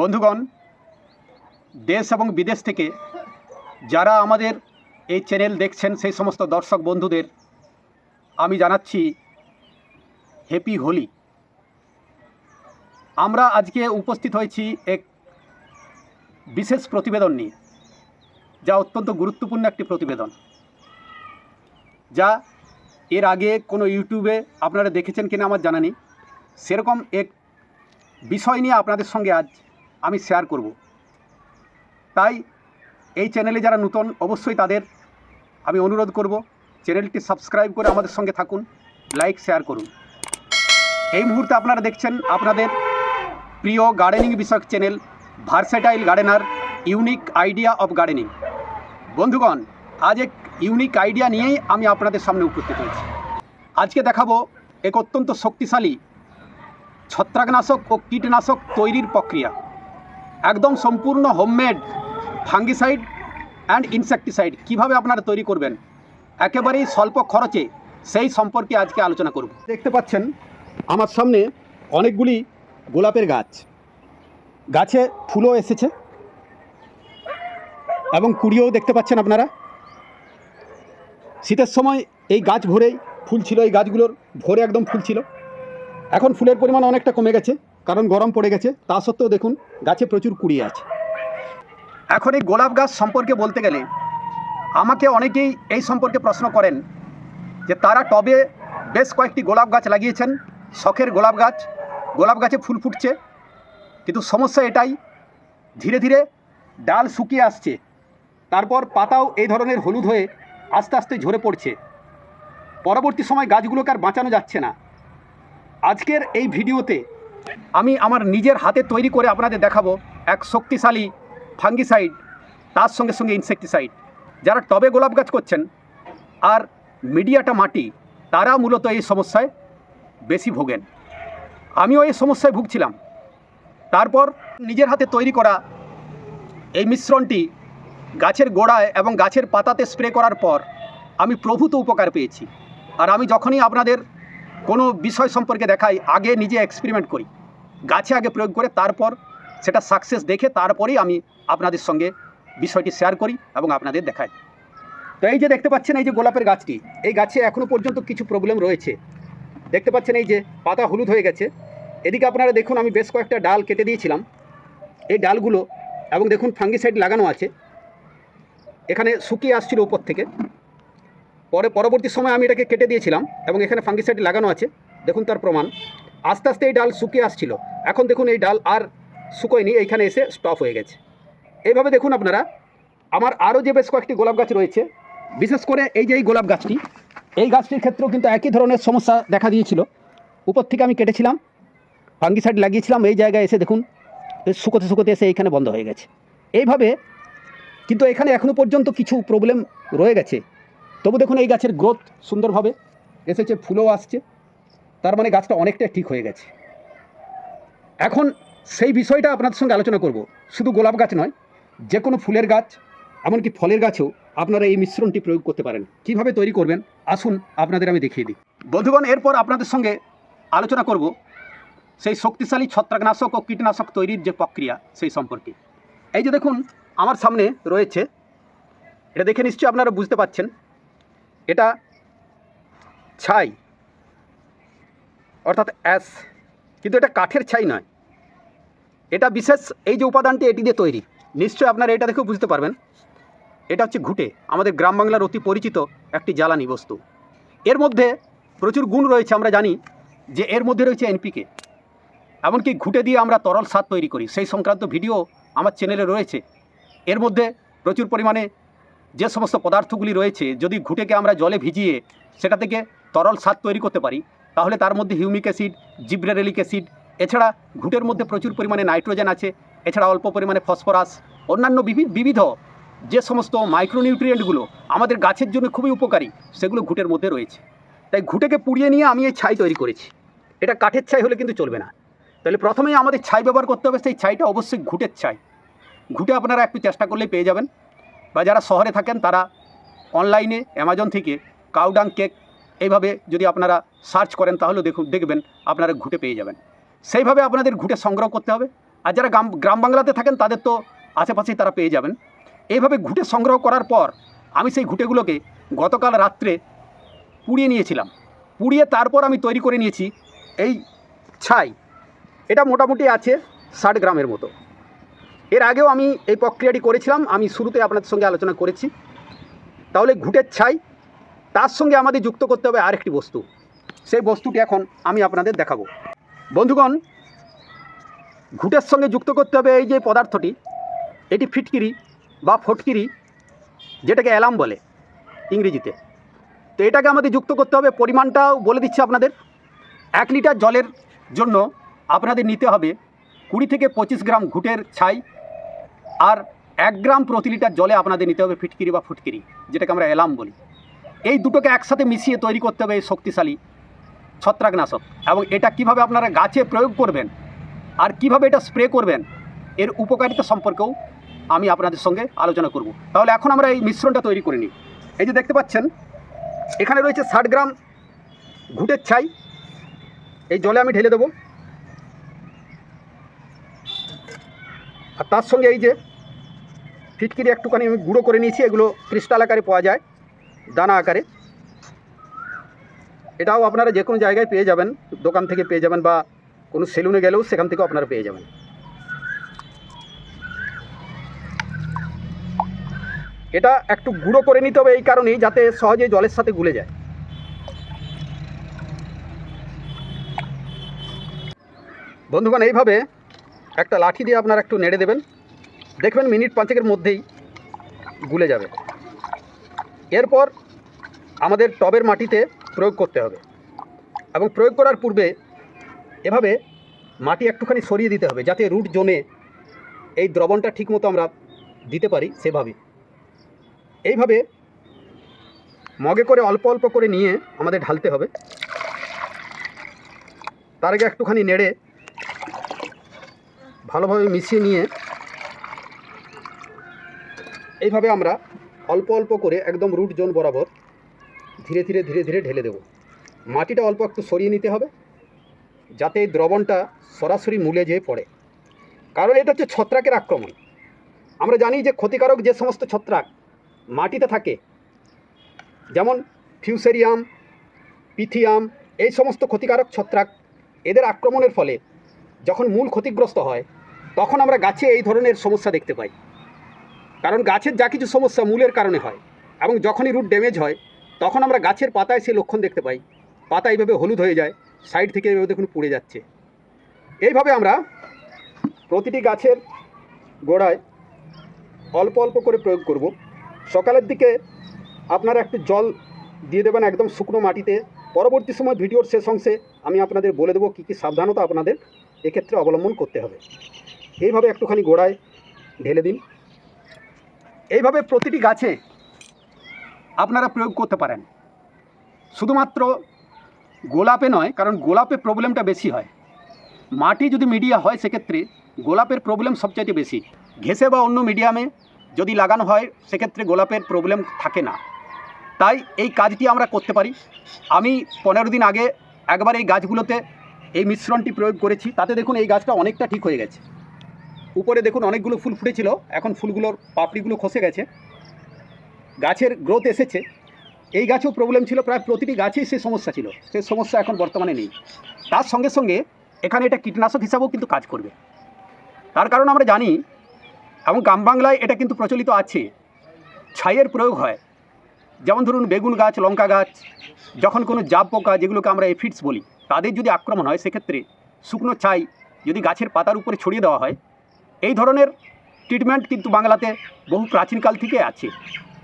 বন্ধুগণ, দেশ এবং বিদেশ থেকে যারা আমাদের এই চ্যানেল দেখছেন, সেই সমস্ত দর্শক বন্ধুদের, আমি জানাচ্ছি হ্যাপি হোলি আমরা আজকে উপস্থিত হয়েছি এক বিশেষ প্রতিবেদন নিয়ে, যা অত্যন্ত গুরুত্বপূর্ণ একটি প্রতিবেদন, যা এর আগে কোনো ইউটিউবে আপনারা দেখেছেন কিনা আমার জানা নেই। সেরকম এক বিষয় নিয়ে আপনাদের সঙ্গে আজ আমি শেয়ার করব। তাই এই চ্যানেলে যারা নতুন, অবশ্যই তাদের আমি অনুরোধ করব চ্যানেলটি সাবস্ক্রাইব করে আমাদের সঙ্গে থাকুন লাইক শেয়ার করুন। এই মুহূর্তে আপনারা দেখছেন আপনাদের প্রিয় গার্ডেনিং বিষয়ক channel versatile gardener unique idea of gardening বন্ধুগণ, আজ এক ইউনিক আইডিয়া নিয়েই আমি আপনাদের সামনে উপস্থিত হয়েছি। আজকে দেখাবো এক অত্যন্ত শক্তিশালী ছত্রাকনাশক ও কীটনাশক তৈরির প্রক্রিয়া। একদম সম্পূর্ণ হোমমেড ফাঙ্গিসাইড অ্যান্ড ইনসেকটিসাইড কীভাবে আপনারা তৈরি করবেন? একেবারেই স্বল্প খরচে সেই সম্পর্কে আজকে আলোচনা করব। দেখতে পাচ্ছেন, আমার সামনে অনেকগুলি গোলাপের গাছ। গাছে ফুলও এসেছে এবং কুড়িও দেখতে পাচ্ছেন আপনারা। শীতের সময় এই গাছ ভরেই ফুল ছিল, এই গাছগুলোর ভরে একদম ফুল ছিল। এখন ফুলের পরিমাণ অনেকটা কমে গেছে। কারণ গরম পড়ে গেছে, তা সত্ত্বেও দেখুন, গাছে প্রচুর কুড়ি আছে। এখন এই গোলাপ গাছ সম্পর্কে বলতে গেলে, আমাকে অনেকেই এই সম্পর্কে প্রশ্ন করেন যে তারা টবে বেশ কয়েকটি গোলাপ গাছ লাগিয়েছেন, শখের গোলাপ গাছ, গোলাপ গাছে ফুল ফুটছে, কিন্তু সমস্যা এটাই, ধীরে ধীরে ডাল শুকিয়ে আসছে, তারপর পাতাও এই ধরনের হলুদ হয়ে আস্তে আস্তে ঝরে পড়ছে। পরবর্তী সময় গাছগুলোকে আর বাঁচানো যাচ্ছে না। আজকের এই ভিডিওতে আমি আমার নিজের হাতে তৈরি করে আপনাদের দেখাবো এক শক্তিশালী ফাঙ্গিসাইড, তার সঙ্গে সঙ্গে ইনসেকটিসাইড। যারা টবে গোলাপ গাছ করছেন আর মিডিয়াটা মাটি, তারা মূলত এই সমস্যায় বেশি ভোগেন। আমিও এই সমস্যায় ভুগছিলাম। তারপর নিজের হাতে তৈরি করা এই মিশ্রণটি গাছের গোড়ায় এবং গাছের পাতাতে স্প্রে করার পর আমি প্রভূত উপকার পেয়েছি। আর আমি যখনই আপনাদের কোনো বিষয় সম্পর্কে দেখাই, আগে নিজে এক্সপেরিমেন্ট করি। গাছে আগে প্রয়োগ করে তারপর সেটা সাকসেস দেখে তারপরেই আমি আপনাদের সঙ্গে বিষয়টি শেয়ার করি এবং আপনাদের দেখাই। তো এই যে দেখতে পাচ্ছেন, এই যে গোলাপের গাছটি, এই গাছে এখনও পর্যন্ত কিছু প্রবলেম রয়েছে। দেখতে পাচ্ছেন, এই যে পাতা হলুদ হয়ে গেছে। এদিকে আপনারা দেখুন, আমি বেশ কয়েকটা ডাল কেটে দিয়েছিলাম। এই ডালগুলো, এবং দেখুন ফাঙ্গিসাইড লাগানো আছে। এখানে শুকিয়ে আসছিল উপর থেকে। পরে পরবর্তী সময় আমি এটাকে কেটে দিয়েছিলাম এবং এখানে ফাঙ্গিসাইড লাগানো আছে। দেখুন তার প্রমাণ। আস্তে আস্তে এই ডাল শুকিয়ে আসছিল। এখন দেখুন এই ডাল আর শুকোয়নি, এইখানে এসে স্টপ হয়ে গেছে। এইভাবে দেখুন আপনারা, আমার আরও যে বেশ কয়েকটি গোলাপ গাছ রয়েছে, বিশেষ করে এই যে এই গোলাপ গাছটি, এই গাছটির ক্ষেত্রেও কিন্তু একই ধরনের সমস্যা দেখা দিয়েছিল। উপর থেকে আমি কেটেছিলাম ফাঙ্গিসাইড লাগিয়েছিলাম, এই জায়গায় এসে দেখুন শুকোতে শুকোতে এসে এইখানে বন্ধ হয়ে গেছে। এইভাবে কিন্তু এখানে এখনও পর্যন্ত কিছু প্রবলেম রয়ে গেছে। তবু দেখুন এই গাছের গ্রোথ সুন্দরভাবে এসেছে, ফুলও আসছে। তার মানে গাছটা অনেকটাই ঠিক হয়ে গেছে। এখন সেই বিষয়টা আপনাদের সঙ্গে আলোচনা করব। শুধু গোলাপ গাছ নয় যে কোনো ফুলের গাছ, এমনকি ফলের গাছেও আপনারা এই মিশ্রণটি প্রয়োগ করতে পারেন। কীভাবে তৈরি করবেন, আসুন আপনাদের আমি দেখিয়ে দিই। বন্ধুগণ, এরপর আপনাদের সঙ্গে আলোচনা করব সেই শক্তিশালী ছত্রাকনাশক ও কীটনাশক তৈরির যে প্রক্রিয়া, সেই সম্পর্কে। এই যে দেখুন, আমার সামনে রয়েছে, এটা দেখে নিশ্চয়ই আপনারা বুঝতে পাচ্ছেন এটা ছাই, অর্থাৎ অ্যাস, কিন্তু এটা কাঠের ছাই নয়। এটা বিশেষ এই যে উপাদানটি এটি দিয়ে তৈরি, নিশ্চয়ই আপনারা এটা দেখেও বুঝতে পারবেন। এটা হচ্ছে ঘুটে, আমাদের গ্রাম বাংলার অতি পরিচিত একটি জ্বালানি বস্তু। এর মধ্যে প্রচুর গুণ রয়েছে, আমরা জানি যে এর মধ্যে রয়েছে এনপিকে। এমনকি ঘুটে দিয়ে আমরা তরল সার তৈরি করি। সেই সংক্রান্ত ভিডিও আমার চ্যানেলে রয়েছে। এর মধ্যে প্রচুর পরিমাণে যে সমস্ত পদার্থগুলি রয়েছে, যদি ঘুটেকে আমরা জলে ভিজিয়ে সেটা থেকে তরল সার তৈরি করতে পারি, তাহলে তার মধ্যে হিউমিক অ্যাসিড জিব্রেরেলিক অ্যাসিড, এছাড়া ঘুটের মধ্যে প্রচুর পরিমাণে নাইট্রোজেন আছে, এছাড়া অল্প পরিমাণে ফসফরাস, অন্যান্য বিবিধ যে সমস্ত মাইক্রোনিউট্রিয়েন্টগুলো আমাদের গাছের জন্য খুবই উপকারী, সেগুলো ঘুটের মধ্যে রয়েছে। তাই ঘুটেকে পুড়িয়ে নিয়ে আমি এই ছাই তৈরি করেছি। এটা কাঠের ছাই হলে কিন্তু চলবে না। তাহলে প্রথমেই আমাদের ছাই ব্যবহার করতে হবে, সেই ছাইটা অবশ্যই ঘুটের ছাই। ঘুটে আপনারা একটু চেষ্টা করলেই পেয়ে যাবেন। বা যারা শহরে থাকেন তারা অনলাইনে অ্যামাজন থেকে কাউডাং কেক এইভাবে যদি আপনারা সার্চ করেন তাহলে দেখুন, দেখবেন আপনারা ঘুটে পেয়ে যাবেন। সেইভাবে আপনাদের ঘুটে সংগ্রহ করতে হবে। আর যারা গ্রাম গ্রাম বাংলাতে থাকেন তাদের তো আশেপাশেই তারা পেয়ে যাবেন। এইভাবে ঘুঁটে সংগ্রহ করার পর আমি সেই ঘুঁটেগুলোকে গতকাল রাত্রে পুড়িয়ে নিয়েছিলাম। পুড়িয়ে তারপর আমি তৈরি করে নিয়েছি এই ছাই। এটা মোটামুটি আছে ষাট গ্রামের মতো। এর আগেও আমি এই প্রক্রিয়াটি করেছিলাম, আমি শুরুতে আপনাদের সঙ্গে আলোচনা করেছি। তাহলে ঘুটের ছাই, তার সঙ্গে আমাদের যুক্ত করতে হবে আরেকটি বস্তু। সেই বস্তুটি এখন আমি আপনাদের দেখাবো। বন্ধুগণ, ঘুটের সঙ্গে যুক্ত করতে হবে এই যে পদার্থটি, এটি ফিটকিরি বা ফটকিরি, যেটাকে অ্যালাম বলে ইংরেজিতে। তো এটাকে আমাদের যুক্ত করতে হবে, পরিমাণটাও বলে দিচ্ছি আপনাদের। এক লিটার জলের জন্য আপনাদের নিতে হবে কুড়ি থেকে পঁচিশ গ্রাম ঘুটের ছাই আর এক গ্রাম প্রতি লিটার জলে আপনাদের নিতে হবে ফিটকিরি বা ফুটকিরি, যেটাকে আমরা এলাম বলি। এই দুটোকে একসাথে মিশিয়ে তৈরি করতে হবে এই শক্তিশালী ছত্রাকনাশক। এবং এটা কীভাবে আপনারা গাছে প্রয়োগ করবেন আর কীভাবে এটা স্প্রে করবেন, এর উপকারিতা সম্পর্কেও আমি আপনাদের সঙ্গে আলোচনা করব। তাহলে এখন আমরা এই মিশ্রণটা তৈরি করে নিই। এই যে দেখতে পাচ্ছেন, এখানে রয়েছে ষাট গ্রাম ঘুটের ছাই। এই জলে আমি ঢেলে দেবো। আর তার সঙ্গে এই যে ফিটকিরি একটুখানি আমি গুঁড়ো করে নিয়েছি, এগুলো ক্রিস্টাল আকারে পাওয়া যায়, দানা আকারে। এটাও আপনারা যে কোনো জায়গায় পেয়ে যাবেন, দোকান থেকে পেয়ে যাবেন বা কোনো সেলুনে গেলেও সেখান থেকেও আপনারা পেয়ে যাবেন। এটা একটু গুঁড়ো করে নিতে হবে এই কারণেই, যাতে সহজে জলের সাথে গুলে যায়। বন্ধুগণ, এইভাবে একটা লাঠি দিয়ে আপনারা একটু নেড়ে দেবেন। দেখবেন মিনিট পাঁচেকের মধ্যেই গুলে যাবে। এরপর আমাদের টবের মাটিতে প্রয়োগ করতে হবে এবং প্রয়োগ করার পূর্বে এভাবে মাটি একটুখানি সরিয়ে দিতে হবে যাতে রুট জোনে এই দ্রবণটা ঠিকমতো আমরা দিতে পারি সেভাবে। এইভাবে মগে করে অল্প অল্প করে নিয়ে আমাদের ঢালতে হবে। তার আগে একটুখানি নেড়ে ভালোভাবে মিশিয়ে নিয়ে এইভাবে আমরা অল্প অল্প করে একদম রুট জোন বরাবর ধীরে ধীরে ধীরে ধীরে ঢেলে দেব। মাটিটা অল্প একটু সরিয়ে নিতে হবে, যাতে এই দ্রবণটা সরাসরি মূলে যেয়ে পড়ে। কারণ এটা হচ্ছে ছত্রাকের আক্রমণ। আমরা জানি যে ক্ষতিকারক যে সমস্ত ছত্রাক মাটিতে থাকে, যেমন ফিউসেরিয়াম, পিথিয়াম, এই সমস্ত ক্ষতিকারক ছত্রাক, এদের আক্রমণের ফলে যখন মূল ক্ষতিগ্রস্ত হয়, তখন আমরা গাছে এই ধরনের সমস্যা দেখতে পাই। কারণ গাছের যা কিছু সমস্যা মূলের কারণে হয় এবং যখনই রুট ড্যামেজ হয়, তখন আমরা গাছের পাতায় সেই লক্ষণ দেখতে পাই। পাতা এইভাবে হলুদ হয়ে যায়, সাইড থেকে এইভাবে দেখুন পুড়ে যাচ্ছে। এইভাবে আমরা প্রতিটি গাছের গোড়ায় অল্প অল্প করে প্রয়োগ করব। সকালের দিকে আপনারা একটু জল দিয়ে দেবেন একদম শুকনো মাটিতে। পরবর্তী সময় ভিডিওর শেষ অংশে আমি আপনাদের বলে দেবো কী কী সাবধানতা আপনাদের এক্ষেত্রে অবলম্বন করতে হবে। এইভাবে একটুখানি গোড়ায় ঢেলে দিন। এইভাবে প্রতিটি গাছে আপনারা প্রয়োগ করতে পারেন। শুধুমাত্র গোলাপে নয়, কারণ গোলাপে প্রবলেমটা বেশি হয়। মাটি যদি মিডিয়া হয়, সেক্ষেত্রে গোলাপের প্রবলেম সবচাইতে বেশি। ঘেসে বা অন্য মিডিয়ামে যদি লাগানো হয়, সেক্ষেত্রে গোলাপের প্রবলেম থাকে না। তাই এই কাজটি আমরা করতে পারি। আমি পনেরো দিন আগে একবার এই গাছগুলোতে এই মিশ্রণটি প্রয়োগ করেছি। তাতে দেখুন, এই গাছটা অনেকটা ঠিক হয়ে গেছে। উপরে দেখুন অনেকগুলো ফুল ফুটেছিল। এখন ফুলগুলোর পাপড়িগুলো খসে গেছে। গাছের গ্রোথ এসেছে। এই গাছেও প্রবলেম ছিল, প্রায় প্রতিটি গাছেই সে সমস্যা ছিল। সে সমস্যা এখন বর্তমানে নেই। তার সঙ্গে সঙ্গে এখানে এটা কীটনাশক হিসাবেও কিন্তু কাজ করবে। তার কারণ আমরা জানি, এবং গ্রাম বাংলায় এটা কিন্তু প্রচলিত আছে, ছাইয়ের প্রয়োগ হয়। যেমন ধরুন বেগুন গাছ, লঙ্কা গাছ, যখন কোনো জাব পোকা, যেগুলোকে আমরা এফিডস বলি, তাদের যদি আক্রমণ হয়, সেক্ষেত্রে শুকনো ছাই যদি গাছের পাতার উপরে ছড়িয়ে দেওয়া হয় এই ধরনের ট্রিটমেন্ট কিন্তু বাংলাতে বহু প্রাচীনকাল থেকে আছে।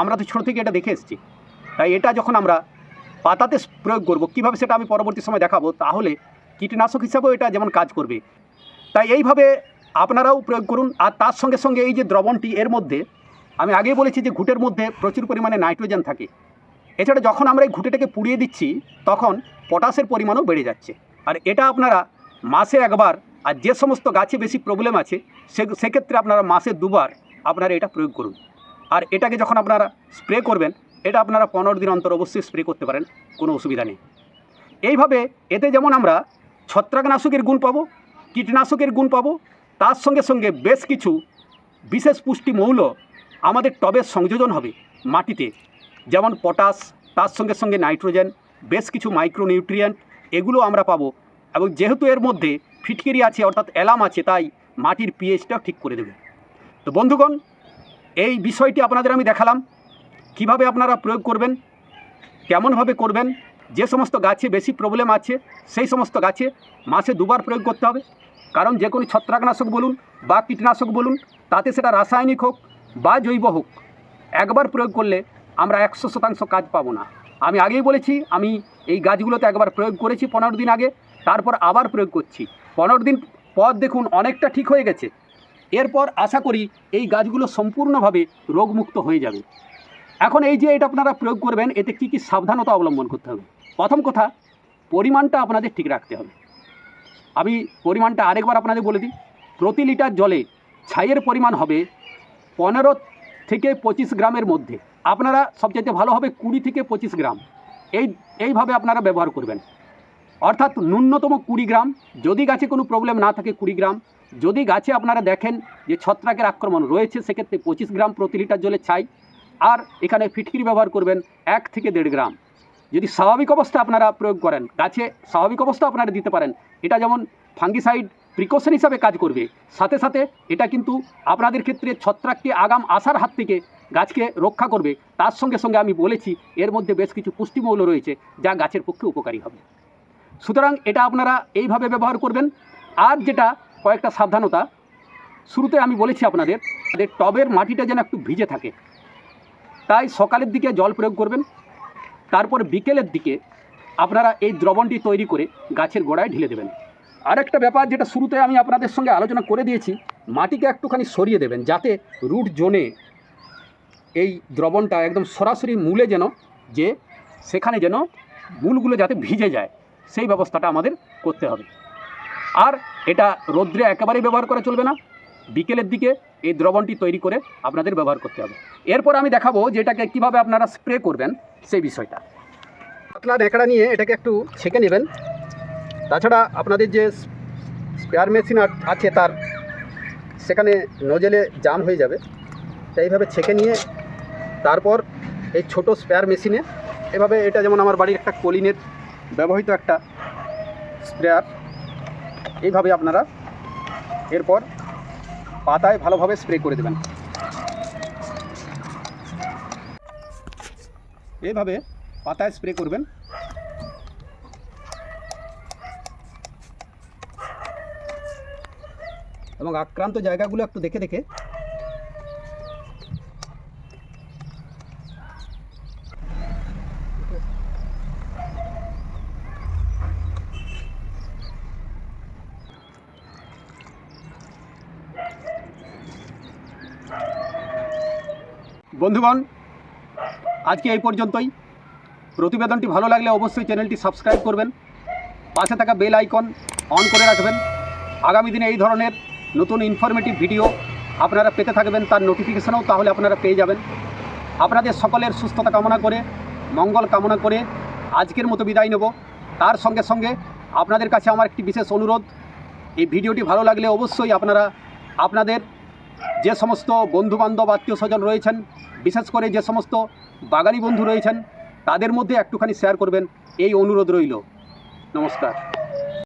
আমরা তো ছোটো থেকে এটা দেখে এসেছি। তাই এটা যখন আমরা পাতাতে প্রয়োগ করব, কীভাবে সেটা আমি পরবর্তী সময় দেখাবো, তাহলে কীটনাশক হিসাবেও এটা যেমন কাজ করবে। তাই এইভাবে আপনারাও প্রয়োগ করুন। আর তার সঙ্গে সঙ্গে এই যে দ্রবণটি, এর মধ্যে আমি আগেই বলেছি যে ঘুটের মধ্যে প্রচুর পরিমাণে নাইট্রোজেন থাকে। এছাড়া যখন আমরা এই ঘুটেটাকে পুড়িয়ে দিচ্ছি, তখন পটাশের পরিমাণও বেড়ে যাচ্ছে। আর এটা আপনারা মাসে একবার আর যে সমস্ত গাছে বেশি প্রবলেম আছে, সে, সেক্ষেত্রে আপনারা মাসে দুবার আপনারা এটা প্রয়োগ করুন। আর এটাকে যখন আপনারা স্প্রে করবেন, এটা আপনারা পনেরো দিন অন্তর অবশ্যই স্প্রে করতে পারেন, কোনো অসুবিধা নেই। এইভাবে এতে যেমন আমরা ছত্রাকনাশকের গুণ পাবো, কীটনাশকের গুণ পাবো, তার সঙ্গে সঙ্গে বেশ কিছু বিশেষ পুষ্টি মৌল আমাদের টবের সংযোজন হবে মাটিতে। যেমন পটাশ, তার সঙ্গে সঙ্গে নাইট্রোজেন, বেশ কিছু মাইক্রোনিউট্রিয়েন্ট এগুলো আমরা পাবো। এবং যেহেতু এর মধ্যে ফিটকিরি আছে, অর্থাৎ অ্যালাম আছে, তাই মাটির পিএইচটাও ঠিক করে দেবে। তো বন্ধুগণ, এই বিষয়টি আপনাদের আমি দেখালাম। কীভাবে আপনারা প্রয়োগ করবেন, কেমনভাবে করবেন, যে সমস্ত গাছে বেশি প্রবলেম আছে, সেই সমস্ত গাছে মাসে দুবার প্রয়োগ করতে হবে। কারণ যে কোনো ছত্রাকনাশক বলুন বা কীটনাশক বলুন, তাতে সেটা রাসায়নিক হোক বা জৈব হোক, একবার প্রয়োগ করলে আমরা একশো শতাংশ কাজ পাবো না। আমি আগেই বলেছি, আমি এই গাছগুলোতে একবার প্রয়োগ করেছি পনেরো দিন আগে, তারপর আবার প্রয়োগ করছি। পনেরো দিন পর দেখুন অনেকটা ঠিক হয়ে গেছে। এরপর আশা করি এই গাছগুলো সম্পূর্ণভাবে রোগমুক্ত হয়ে যাবে। এখন এই যে এটা আপনারা প্রয়োগ করবেন, এতে কী কী সাবধানতা অবলম্বন করতে হবে? প্রথম কথা, পরিমাণটা আপনাদের ঠিক রাখতে হবে। আমি পরিমাণটা আরেকবার আপনাদের বলে দিই, প্রতি লিটার জলে ছাইয়ের পরিমাণ হবে পনেরো থেকে পঁচিশ গ্রামের মধ্যে। আপনারা সবচাইতে ভালো হবে কুড়ি থেকে পঁচিশ গ্রাম। এই, এইভাবে আপনারা ব্যবহার করবেন। অর্থাৎ ন্যূনতম কুড়ি গ্রাম, যদি গাছে কোনো প্রবলেম না থাকে কুড়ি গ্রাম, যদি গাছে আপনারা দেখেন যে ছত্রাকের আক্রমণ রয়েছে, সেক্ষেত্রে পঁচিশ গ্রাম প্রতি লিটার জলে ছাই, আর এখানে ফিটকিরি ব্যবহার করবেন এক থেকে দেড় গ্রাম। যদি স্বাভাবিক অবস্থা আপনারা প্রয়োগ করেন, গাছে স্বাভাবিক অবস্থা আপনারা দিতে পারেন, এটা যেমন ফাঙ্গিসাইড প্রিকশন হিসাবে কাজ করবে, সাথে সাথে এটা কিন্তু আপনাদের ক্ষেত্রে ছত্রাককে আগাম আসার হাত থেকে গাছকে রক্ষা করবে। তার সঙ্গে সঙ্গে আমি বলেছি, এর মধ্যে বেশ কিছু পুষ্টিমৌল রয়েছে, যা গাছের পক্ষে উপকারী হবে। সুতরাং এটা আপনারা এইভাবে ব্যবহার করবেন। আর যেটা কয়েকটা সাবধানতা, শুরুতে আমি বলেছি আপনাদের যে টবের মাটিটা যেন একটু ভিজে থাকে। তাই সকালের দিকে জল প্রয়োগ করবেন, তারপর বিকেলের দিকে আপনারা এই দ্রবণটি তৈরি করে গাছের গোড়ায় ঢেলে দেবেন। আরেকটা ব্যাপার যেটা শুরুতে আমি আপনাদের সঙ্গে আলোচনা করে দিয়েছি, মাটিকে একটুখানি সরিয়ে দেবেন যাতে রুট জোনে এই দ্রবণটা একদম সরাসরি মূলে যেন, যে সেখানে যেন মূলগুলো যাতে ভিজে যায়। সেই ব্যবস্থাটা আমাদের করতে হবে। আর এটা রৌদ্রে একেবারেই ব্যবহার করা চলবে না। বিকেলের দিকে এই দ্রবণটি তৈরি করে আপনাদের ব্যবহার করতে হবে। এরপর আমি দেখাবো যে এটাকে কীভাবে আপনারা স্প্রে করবেন সেই বিষয়টা। পাতলা ন্যাকড়া নিয়ে এটাকে একটু ছেঁকে নেবেন। তাছাড়া আপনাদের যে স্পেয়ার মেশিন আছে তার সেখানে নজেলে জাম হয়ে যাবে। তাই এইভাবে ছেঁকে নিয়ে তারপর এই ছোট স্পেয়ার মেশিনে এভাবে এটা যেমন আমার বাড়ির একটা কলিনের ব্যবহৃত একটা স্প্রেয়ার। এইভাবে আপনারা এরপর পাতায় ভালোভাবে স্প্রে করে দেবেন। এইভাবে পাতায় স্প্রে করবেন। এবং আক্রান্ত জায়গাগুলো একটু দেখে দেখে বন্ধুগণ, আজকে এই পর্যন্তই। প্রতিবেদনটি ভালো লাগলে অবশ্যই চ্যানেলটি সাবস্ক্রাইব করবেন, পাশে থাকা বেল আইকন অন করে রাখবেন। আগামী দিনে এই ধরনের নতুন ইনফরমেটিভ ভিডিও আপনারা পেতে থাকবেন, তার নোটিফিকেশনও তাহলে আপনারা পেয়ে যাবেন। আপনাদের সকলের সুস্থতা কামনা করে, মঙ্গল কামনা করে আজকের মতো বিদায় নেব। তার সঙ্গে সঙ্গে আপনাদের কাছে আমার একটি বিশেষ অনুরোধ, এই ভিডিওটি ভালো লাগলে অবশ্যই আপনারা, আপনাদের যে সমস্ত বন্ধুবান্ধব আত্মীয় স্বজন রয়েছেন, বিশেষ করে যে সমস্ত বাগানি বন্ধু রয়েছেন, তাদের মধ্যে একটুখানি শেয়ার করবেন। এই অনুরোধ রইল। নমস্কার।